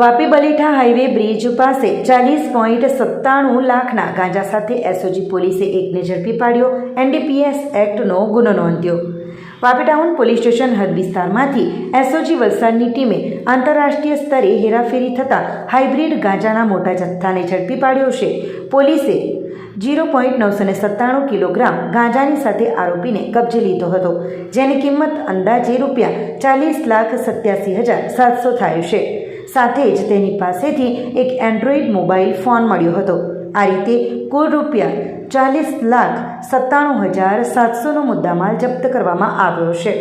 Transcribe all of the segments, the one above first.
Vapi Balitha highway bridge પાસે ચાલીસ point સત્તાણું લાખના ગાંજા સાથે એસઓજી પોલીસે એકને ઝડપી પાડ્યો, એનડીપીએસ એક્ટનો ગુનો નોંધ્યો. વાપી ટાઉન પોલીસ સ્ટેશન હદ વિસ્તારમાંથી એસઓજી વલસાડની ટીમે આંતરરાષ્ટ્રીય સ્તરે હેરાફેરી થતાં હાઇબ્રિડ ગાંજાના મોટા જથ્થાને ઝડપી પાડ્યો છે. પોલીસે જીરો પોઈન્ટ નવસો ને સત્તાણું કિલોગ્રામ ગાંજાની સાથે આરોપીને કબજે લીધો હતો, જેની કિંમત અંદાજે રૂપિયા ચાલીસ લાખ સત્યાસી હજાર સાતસો થાય છે. સાથે જ તેની પાસેથી એક એન્ડ્રોઈડ મોબાઈલ ફોન મળ્યો હતો. આ રીતે કુલ રૂપિયા ચાલીસ લાખ સત્તાણું હજાર સાતસોનો મુદ્દામાલ જપ્ત કરવામાં આવ્યો છે.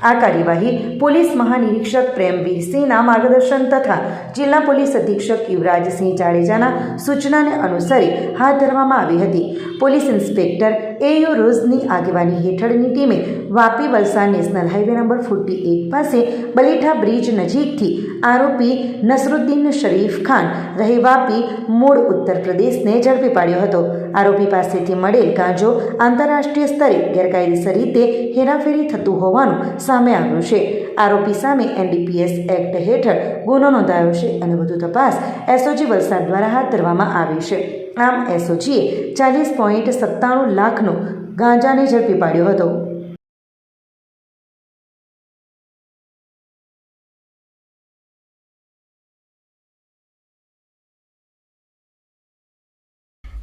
આ કાર્યવાહી પોલીસ મહાનિરીક્ષક પ્રેમવીરસિંહના માર્ગદર્શન તથા જિલ્લા પોલીસ અધિક્ષક યુવરાજસિંહ જાડેજાના સૂચનાને અનુસરી હાથ ધરવામાં આવી હતી. પોલીસ ઇન્સ્પેક્ટર એયુ રોઝની આગેવાની હેઠળની ટીમે Vapi Valsad national highway number forty eight પાસે બલીઠા બ્રિજ નજીકથી આરોપી નસરુદ્દીન શરીફ ખાન રહે વાપી મૂળ ઉત્તર પ્રદેશને ઝડપી પાડ્યો હતો. આરોપી પાસેથી મળેલ ગાંજો આંતરરાષ્ટ્રીય સ્તરે ગેરકાયદેસર રીતે હેરાફેરી થતું હોવાનું સામે આવ્યું છે. આરોપી સામે એનડીપીએસ એક્ટ હેઠળ ગુનો નોંધાયો છે અને વધુ તપાસ એસઓજી વલસાડ દ્વારા હાથ ધરવામાં આવી છે. આમ એસઓજીએ ચાલીસ પોઈન્ટ સત્તાણું લાખનો ગાંજાને ઝડપી પાડ્યો હતો.